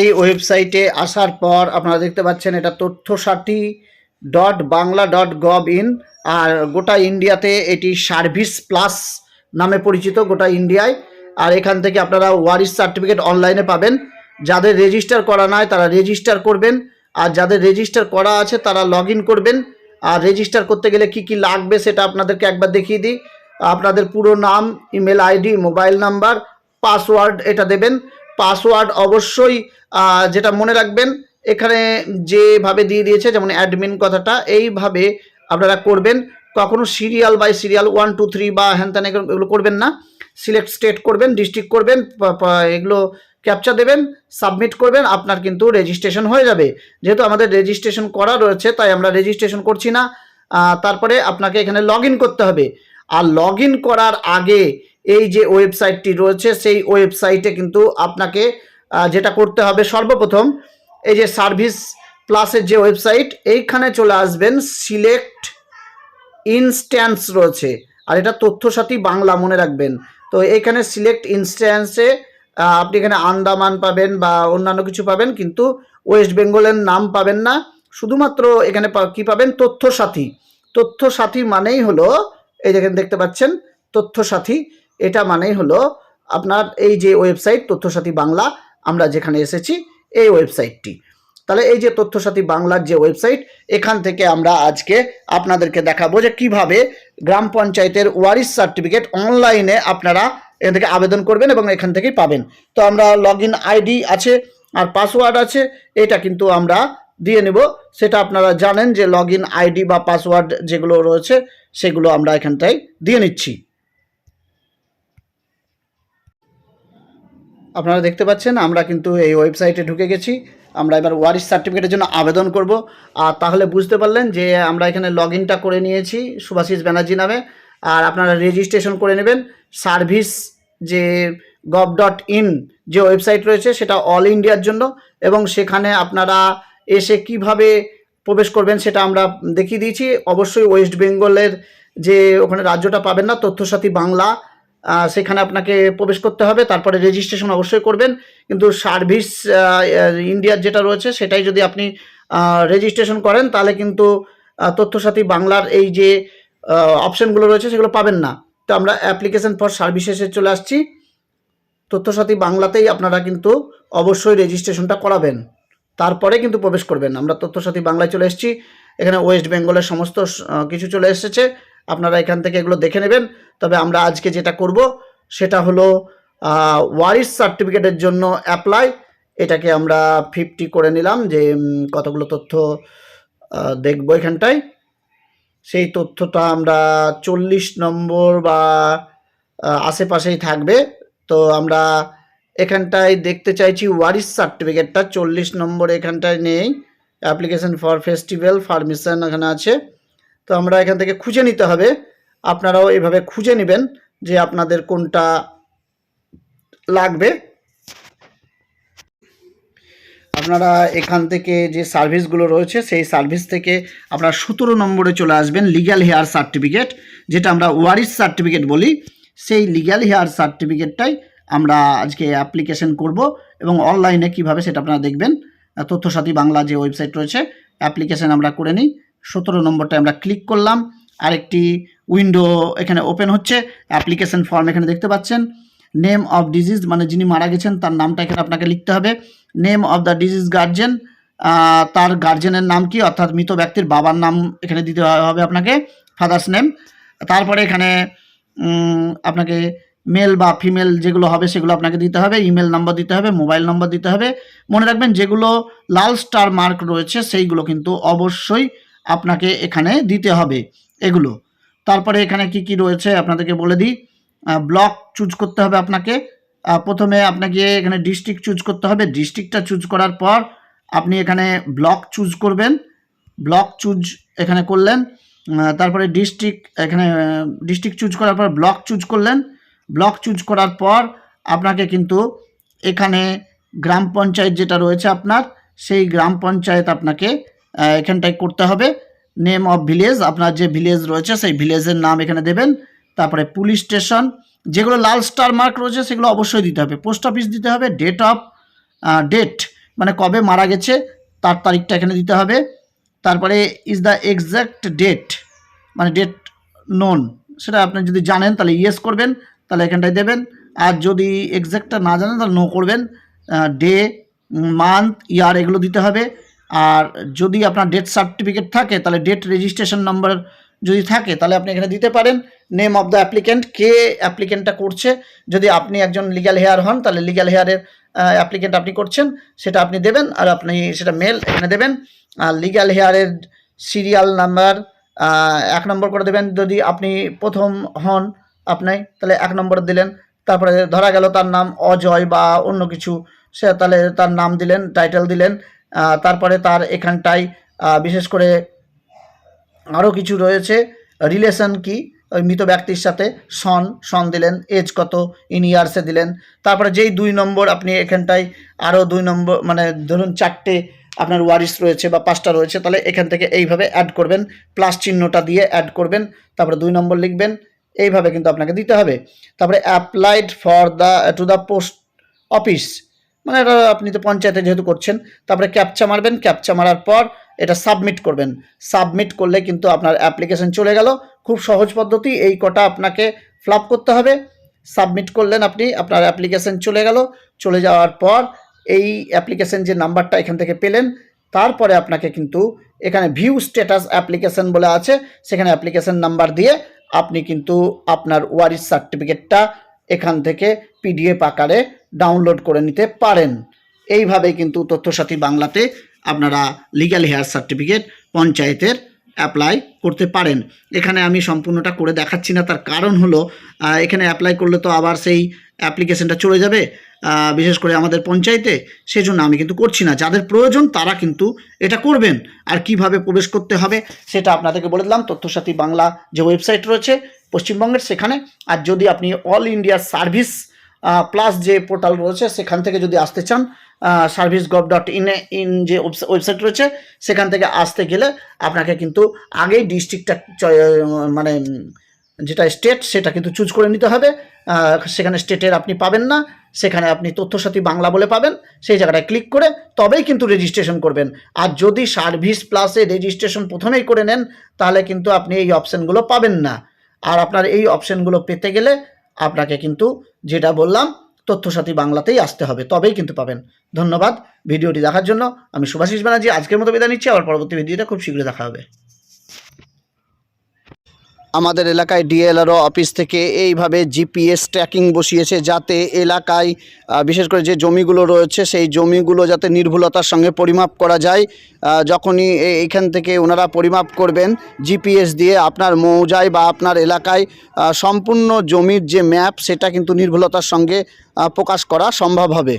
এই ওয়েবসাইটে আসার পর আপনারা দেখতে পাচ্ছেন এটা Tathyasathi dot Bangla dot gov in, আর গোটা ইন্ডিয়াতে এটি সার্ভিস প্লাস নামে পরিচিত গোটা ইন্ডিয়ায়। আর এখান থেকে আপনারা ওয়ারিস সার্টিফিকেট অনলাইনে পাবেন। যাদের রেজিস্টার করা নয় তারা রেজিস্টার করবেন, আর যাদের রেজিস্টার করা আছে তারা লগ করবেন। আর রেজিস্টার করতে গেলে কি কি লাগবে সেটা আপনাদেরকে একবার দেখিয়ে দিই। আপনাদের পুরো নাম, email ID, mobile number, password এটা দেবেন। পাসওয়ার্ড অবশ্যই যেটা মনে রাখবেন, এখানে যেভাবে দিয়ে দিয়েছে, যেমন অ্যাডমিন কথাটা, এইভাবে আপনারা করবেন। কখনো serial by serial one two three বা হ্যান ত্যান এগুলো করবেন না। সিলেক্ট স্টেট করবেন ডিস্ট্রিক্ট করবেন এগুলো ক্যাপচা দেবেন সাবমিট করবেন, আপনার কিন্তু রেজিস্ট্রেশন হয়ে যাবে। যেহেতু আমাদের রেজিস্ট্রেশন করা রয়েছে, তাই আমরা রেজিস্ট্রেশন করছি না। তারপরে আপনাকে এখানে লগ করতে হবে। আর লগ করার আগে এই যে ওয়েবসাইটটি রয়েছে, সেই ওয়েবসাইটে কিন্তু আপনাকে যেটা করতে হবে সর্বপ্রথম, এই যে সার্ভিস প্লাসের যে ওয়েবসাইট, এইখানে চলে আসবেন, সিলেক্ট ইনস্ট্যান্স রয়েছে। আর এটা তথ্যসাথী বাংলা মনে রাখবেন। তো এইখানে সিলেক্ট ইনস্ট্যান্সে আপনি এখানে আন্দামান পাবেন বা অন্যান্য কিছু পাবেন, কিন্তু ওয়েস্ট বেঙ্গলের নাম পাবেন না। শুধুমাত্র এখানে কি পাবেন? তথ্যসাথী। তথ্যসাথী মানেই হলো, এই যেখানে দেখতে পাচ্ছেন, তথ্যসাথী। এটা মানেই হলো আপনার এই যে ওয়েবসাইট তথ্যসাথী বাংলা, আমরা যেখানে এসেছি এই ওয়েবসাইটটি। তাহলে এই যে তথ্যসাথী বাংলার যে ওয়েবসাইট, এখান থেকে আমরা আজকে আপনাদেরকে দেখাবো যে কীভাবে গ্রাম পঞ্চায়েতের ওয়ারিস সার্টিফিকেট অনলাইনে আপনারা এখান থেকে আবেদন করবেন এবং এখান থেকেই পাবেন। তো আমরা লগ আইডি আছে আর পাসওয়ার্ড আছে, এটা কিন্তু আমরা দিয়ে নেব। সেটা আপনারা জানেন যে লগ আইডি বা পাসওয়ার্ড যেগুলো রয়েছে, সেগুলো আমরা এখানটায় দিয়ে নিচ্ছি। আপনারা দেখতে পাচ্ছেন, আমরা কিন্তু এই ওয়েবসাইটে ঢুকে গেছি। আমরা এবার ওয়ারিস সার্টিফিকেটের জন্য আবেদন করব। আর তাহলে বুঝতে পারলেন যে আমরা এখানে লগ করে নিয়েছি সুভাষিস ব্যানার্জি নামে। আর আপনারা রেজিস্ট্রেশন করে নেবেন। সার্ভিস যে গভ ডট ইন যে ওয়েবসাইট রয়েছে, সেটা অল ইন্ডিয়ার জন্য। এবং সেখানে আপনারা এসে কীভাবে প্রবেশ করবেন, সেটা আমরা দেখিয়ে দিয়েছি। অবশ্যই ওয়েস্ট বেঙ্গলের যে ওখানে রাজ্যটা পাবেন না, তথ্যসাথী বাংলা সেখানে আপনাকে প্রবেশ করতে হবে, তারপরে রেজিস্ট্রেশন অবশ্যই করবেন। কিন্তু সার্ভিস ইন্ডিয়ার যেটা রয়েছে, সেটাই যদি আপনি রেজিস্ট্রেশন করেন, তাহলে কিন্তু তথ্যসাথী বাংলার এই যে অপশনগুলো রয়েছে, সেগুলো পাবেন না। তো আমরা অ্যাপ্লিকেশন ফর সার্ভিসেসে চলে আসছি। তথ্যসাথী বাংলাতেই আপনারা কিন্তু অবশ্যই রেজিস্ট্রেশনটা করাবেন। তারপরে কিন্তু প্রবেশ করবেন। আমরা তথ্যসাথী বাংলায় চলে এসেছি। এখানে ওয়েস্ট বেঙ্গলের সমস্ত কিছু চলে এসেছে। আপনারা এখান থেকে এগুলো দেখে নেবেন। তবে আমরা আজকে যেটা করব, সেটা হলো ওয়ারিস সার্টিফিকেটের জন্য অ্যাপ্লাই এটাকে আমরা ফিফটি করে নিলাম যে কতগুলো তথ্য দেখব এখানটায়। সেই তথ্যটা আমরা চল্লিশ নম্বর বা আশেপাশেই থাকবে। তো আমরা এখানটায় দেখতে চাইছি ওয়ারিস সার্টিফিকেটটা। চল্লিশ নম্বর এখানটায় নেই। অ্যাপ্লিকেশন ফর ফেস্টিভ্যাল ফার্মিশন এখানে আছে। তো আমরা এখান থেকে খুঁজে নিতে হবে। আপনারাও এভাবে খুঁজে নেবেন যে আপনাদের কোনটা লাগবে। আপনারা এখান থেকে যে সার্ভিসগুলো রয়েছে, সেই সার্ভিস থেকে আপনারা সতেরো নম্বরে চলে আসবেন লিগ্যাল হেয়ার সার্টিফিকেট, যেটা আমরা ওয়ারিস সার্টিফিকেট বলি। সেই লিগ্যাল হেয়ার সার্টিফিকেটটাই আমরা আজকে অ্যাপ্লিকেশন করব এবং অনলাইনে কীভাবে সেটা আপনারা দেখবেন। তথ্যসাথী বাংলা যে ওয়েবসাইট রয়েছে, অ্যাপ্লিকেশন আমরা করে নিই। সতেরো নম্বরটা আমরা ক্লিক করলাম। আরেকটি উইন্ডো এখানে ওপেন হচ্ছে। অ্যাপ্লিকেশন ফর্ম এখানে দেখতে পাচ্ছেন। নেম অফ ডিজিজ মানে যিনি মারা গেছেন, তার নামটা এখানে আপনাকে লিখতে হবে। Name of the disease guardian তার গার্জেনের নাম কি? অর্থাৎ মৃত ব্যক্তির বাবার নাম এখানে দিতে হবে আপনাকে ফাদার্স নেম তারপরে এখানে আপনাকে মেল বা ফিমেল যেগুলো হবে, সেগুলো আপনাকে দিতে হবে। ইমেল নাম্বার দিতে হবে মোবাইল নাম্বার দিতে হবে। মনে রাখবেন, যেগুলো লাল স্টার মার্ক রয়েছে, সেইগুলো কিন্তু অবশ্যই আপনাকে এখানে দিতে হবে এগুলো। তারপরে এখানে কি কি রয়েছে আপনাদেরকে বলে দিই। ব্লক চুজ করতে হবে আপনাকে। প্রথমে আপনাকে এখানে ডিস্ট্রিক্ট চুজ করতে হবে। ডিস্ট্রিক্টটা চুজ করার পর আপনি এখানে ব্লক চুজ করবেন। ব্লক চুজ এখানে করলেন। তারপরে ডিস্ট্রিক্ট এখানে ডিস্ট্রিক্ট চুজ করার পর ব্লক চুজ করলেন। ব্লক চুজ করার পর আপনাকে কিন্তু এখানে গ্রাম পঞ্চায়েত যেটা রয়েছে আপনার, সেই গ্রাম পঞ্চায়েত আপনাকে এখানটায় করতে হবে। নেম অফ ভিলেজ আপনার যে ভিলেজ রয়েছে, সেই ভিলেজের নাম এখানে দেবেন। তারপরে পুলিশ স্টেশন যেগুলো লাল স্টার মার্ক রয়েছে, সেগুলো অবশ্যই দিতে হবে। পোস্ট অফিস দিতে হবে ডেট অফ ডেট মানে কবে মারা গেছে, তার তারিখটা এখানে দিতে হবে। তারপরে ইজ দ্য এক্স্যাক্ট ডেট মানে ডেট নোন সেটা আপনি যদি জানেন, তাহলে ইয়েস করবেন, তাহলে এখানটায় দেবেন। আর যদি এক্স্যাক্টটা না জানেন, তাহলে নো করবেন। ডে মান্থ ইয়ার এগুলো দিতে হবে। আর যদি আপনার ডেথ সার্টিফিকেট থাকে, তাহলে ডেট রেজিস্ট্রেশন নাম্বার যদি থাকে, তাহলে আপনি এখানে দিতে পারেন। নেম অফ দ্য অ্যাপ্লিকেন্ট কে অ্যাপ্লিকেন্টটা করছে। যদি আপনি একজন লিগ্যাল হেয়ার হন, তাহলে লিগ্যাল হেয়ারের অ্যাপ্লিকেন্ট আপনি করছেন, সেটা আপনি দেবেন, আর আপনি সেটা মেল এখানে দেবেন। আর লিগ্যাল হেয়ারের সিরিয়াল নাম্বার এক নম্বর করে দেবেন। যদি আপনি প্রথম হন আপনি, তাহলে এক নম্বর দিলেন। তারপরে ধরা গেল তার নাম অজয় বা অন্য কিছু, সে তাহলে তার নাম দিলেন টাইটেল দিলেন। তারপরে তার এখানটায় বিশেষ করে আরও কিছু রয়েছে। রিলেশন কি? ওই মৃত ব্যক্তির সাথে সন সন দিলেন, এজ কত, ইন ইয়ার্সে দিলেন। তারপরে যেই দুই নম্বর আপনি এখানটায় আরও দুই নম্বর মানে ধরুন চারটে আপনার ওয়ারিস রয়েছে বা পাঁচটা রয়েছে, তাহলে এখান থেকে এইভাবে অ্যাড করবেন প্লাস চিহ্নটা দিয়ে অ্যাড করবেন, তারপরে দুই নম্বর লিখবেন, এইভাবে কিন্তু আপনাকে দিতে হবে। তারপরে applied for the to the post office মানে এটা আপনি তো পঞ্চায়েতে যেহেতু করছেন, তারপরে ক্যাপচা মারবেন ক্যাপচা মারার পর এটা সাবমিট করবেন। সাবমিট করলে কিন্তু আপনার অ্যাপ্লিকেশন চলে গেল। খুব সহজ পদ্ধতি, এই কটা আপনাকে ফ্লাপ করতে হবে। সাবমিট করলেন আপনি, আপনার অ্যাপ্লিকেশন চলে গেল। চলে যাওয়ার পর এই অ্যাপ্লিকেশন যে নাম্বারটা এখান থেকে পেলেন, তারপরে আপনাকে কিন্তু এখানে ভিউ স্ট্যাটাস অ্যাপ্লিকেশন বলে আছে, সেখানে অ্যাপ্লিকেশন নাম্বার দিয়ে আপনি কিন্তু আপনার ওয়ারিস সার্টিফিকেটটা এখান থেকে পিডিএফ আকারে ডাউনলোড করে নিতে পারেন। এইভাবেই কিন্তু তথ্যসাথী বাংলাতে আপনারা লিগ্যাল হেয়ার সার্টিফিকেট পঞ্চায়েতের অ্যাপ্লাই করতে পারেন। এখানে আমি সম্পূর্ণটা করে দেখাচ্ছি না, তার কারণ হলো এখানে অ্যাপ্লাই করলে তো আবার সেই অ্যাপ্লিকেশনটা চলে যাবে বিশেষ করে আমাদের পঞ্চায়েতে। সেই জন্য আমি কিন্তু করছি না। যাদের প্রয়োজন তারা কিন্তু এটা করবেন। আর কীভাবে প্রবেশ করতে হবে সেটা আপনাদেরকে বলে দিলাম। তথ্যসাথী বাংলা যে ওয়েবসাইট রয়েছে, পশ্চিমবঙ্গের সেখানে। আর যদি আপনি অল ইন্ডিয়া সার্ভিস প্লাস যে পোর্টাল রয়েছে, সেখান থেকে যদি আসতে চান সার্ভিস গভ ডট ইনে ইন যে ওয়েবসাইট রয়েছে, সেখান থেকে আসতে গেলে আপনাকে কিন্তু আগেই ডিস্ট্রিক্টটা মানে যেটা স্টেট সেটা কিন্তু চুজ করে নিতে হবে। সেখানে স্টেটের আপনি পাবেন না, সেখানে আপনি তথ্যসাথী বাংলা বলে পাবেন, সেই জায়গাটায় ক্লিক করে তবেই কিন্তু রেজিস্ট্রেশন করবেন। আর যদি সার্ভিস প্লাসে রেজিস্ট্রেশন প্রথমেই করে নেন, তাহলে কিন্তু আপনি এই অপশানগুলো পাবেন না। আর আপনার এই অপশানগুলো পেতে গেলে আপনাকে কিন্তু যেটা বললাম, তথ্যসাথী বাংলাতেই আসতে হবে, তবেই কিন্তু পাবেন। ধন্যবাদ, ভিডিওটি দেখার জন্য। আমি সুভাষিস ব্যানার্জি, আজকের মতো বিদায় নিচ্ছি, আবার পরবর্তী ভিডিওটা খুব শীঘ্রই দেখা হবে। আমাদের এলাকায় ডিএলআরও অফিস থেকে এইভাবে জিপিএস ট্র্যাকিং বসিয়েছে যাতে এলাকায় বিশেষ করে যে জমিগুলো রয়েছে সেই জমিগুলো যাতে নির্ভুলতার সঙ্গে পরিমাপ করা যায়। যখনই এইখান থেকে ওনারা পরিমাপ করবেন জিপিএস দিয়ে আপনার মৌজায় বা আপনার এলাকায় সম্পূর্ণ জমির যে ম্যাপ সেটা কিন্তু নির্ভুলতার সঙ্গে প্রকাশ করা সম্ভব হবে।